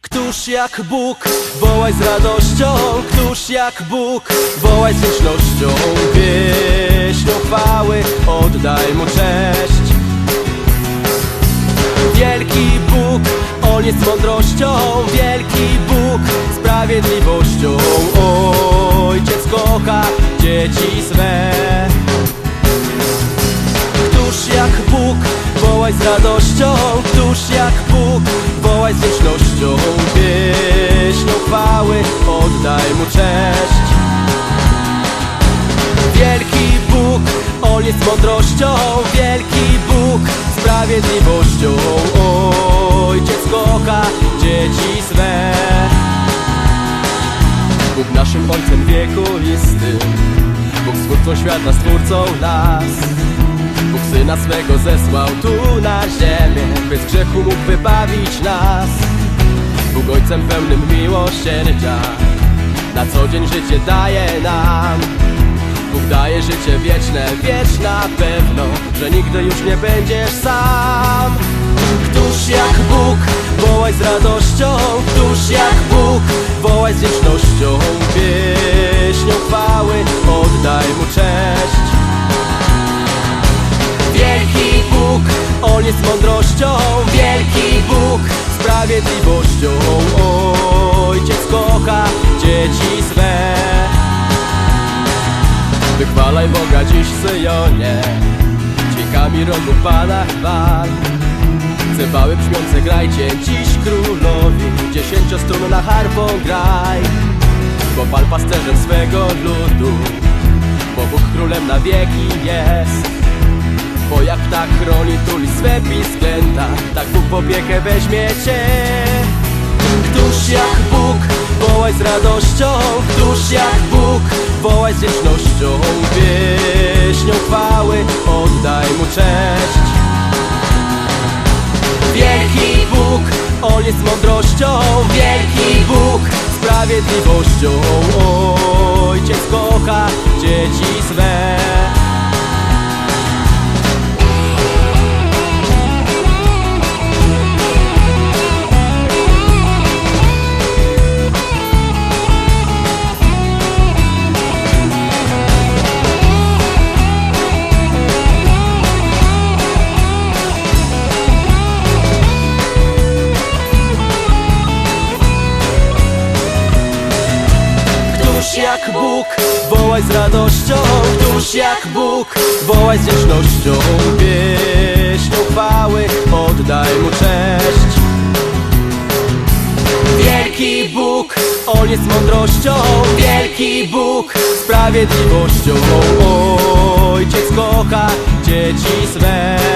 Któż jak Bóg, wołaj z radością. Któż jak Bóg, wołaj z wdzięcznością Pieśnią chwały, oddaj Mu cześć. Wielki Bóg, On jest mądrością. Wielki Bóg, sprawiedliwością. Ojciec kocha dzieci swe. Któż jak Bóg, wołaj z radością. Któż jak Bóg, cześć. Wielki Bóg, On jest mądrością. Wielki Bóg, sprawiedliwością. Ojciec kocha dzieci swe. Bóg naszym Ojcem wiekuistym Bóg stwórcą świata, stwórcą nas. Bóg Syna swego zesłał tu na ziemię By z grzechu mógł wybawić nas. Bóg Ojcem pełnym miłosierdzia Na co dzień życie daje nam. Bóg daje życie wieczne, wiesz na pewno Że nigdy już nie będziesz sam. Któż jak Bóg, wołaj z radością. Któż jak Bóg, wołaj z wdzięcznością. Pieśnią chwały, oddaj Mu cześć. Wielki Bóg, On jest mądrością. Wielki Bóg, sprawiedliwością. Ojciec W Syjonie. Dźwiękami rogów Pana chwal Cybały brzmiące grajcie. Dziś królowi Dziesięciostrunna harpą graj. Bo Pan pasterzem swego ludu Bo Bóg królem na wieki jest. Bo jak ptak chroni tuli swe pisklęta Tak Bóg w opiekę weźmie cię Któż jak Bóg, wołaj z radością. Któż jak Bóg, wołaj z wdzięcznością Pieśnią chwały, oddaj Mu cześć. Wielki Bóg, On jest mądrością. Wielki Bóg, sprawiedliwością. Ojciec kocha dzieci swe Któż jak Bóg, wołaj z radością. Któż jak Bóg, wołaj z wdzięcznością. Pieśnią chwały, oddaj Mu cześć. Wielki Bóg, On jest mądrością. Wielki Bóg, sprawiedliwością. Ojciec kocha dzieci swe